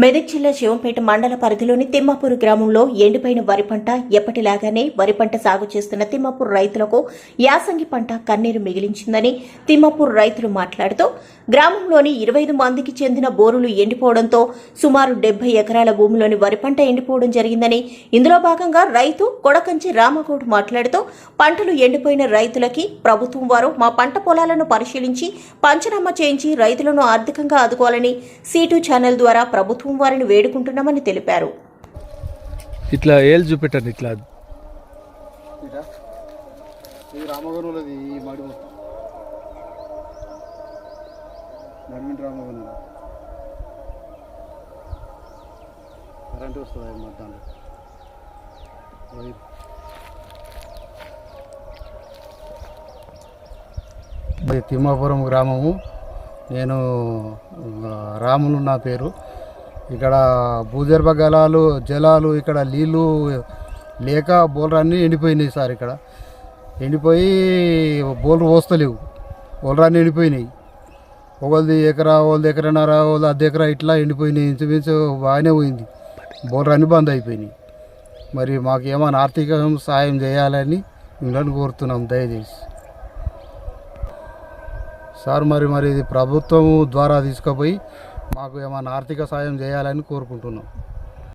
మెదక్ జిల్లా శివంపేట మండల పరిధిలోని తిమ్మాపూర్ గ్రామంలో ఎండిపోయిన వరి పంట ఎప్పటిలాగానే వరి పంట సాగు చేస్తున్న తిమ్మాపూర్ రైతులకు యాసంగి పంట కన్నీరు మిగిలించిందని తిమ్మాపూర్ రైతులు మాట్లాడుతూ గ్రామంలోని ఇరవై ఐదు మందికి చెందిన బోరులు ఎండిపోవడంతో సుమారు డెబ్బై ఎకరాల భూమిలోని వరి పంట ఎండిపోవడం జరిగిందని ఇందులో భాగంగా రైతు కొడకంచి రామగౌడ్ మాట్లాడుతూ పంటలు ఎండిపోయిన రైతులకి ప్రభుత్వం వారు మా పంట పొలాలను పరిశీలించి పంచనామా చేయించి రైతులను ఆర్థికంగా ఆదుకోవాలని సీటు ఛానల్ ద్వారా ప్రభుత్వం వారిని వేడుకుంటున్నామని తెలిపారు. ఇట్లా ఏళ్ళు చూపెట్టండి ఇట్లా. రామగనులది ఈ మడి బ్యాడ్మింటన్ రామగనులు కరెంట్ వస్తుంది మొత్తం ఇది తిమ్మాపురం గ్రామము. నేను రాములు నా పేరు. ఇక్కడ భూగర్భ జలాలు జలాలు ఇక్కడ నీళ్ళు లేక బోర్లు అన్నీ ఎండిపోయినాయి సార్ ఇక్కడ. ఎండిపోయి బోర్లు పోస్తలేవు. బోర్లు అన్నీ ఎండిపోయినాయి. ఒకళ్ళది ఎకరా వాళ్ళది ఎకరన్నర ఒకళ్ళు అర్ధ ఎకరా ఇట్లా ఎండిపోయినాయి. ఇంచుమించు బాగానే పోయింది. బోర్లు అన్నీ బంద్ అయిపోయినాయి. మరి మాకు ఏమైనా ఆర్థిక సాయం చేయాలని మిమ్మల్ని కోరుతున్నాం దయచేసి. సార్ మరి మరి ఇది ప్రభుత్వం ద్వారా తీసుకుపోయి మాకు ఏమైనా ఆర్థిక సాయం చేయాలని కోరుకుంటున్నాం.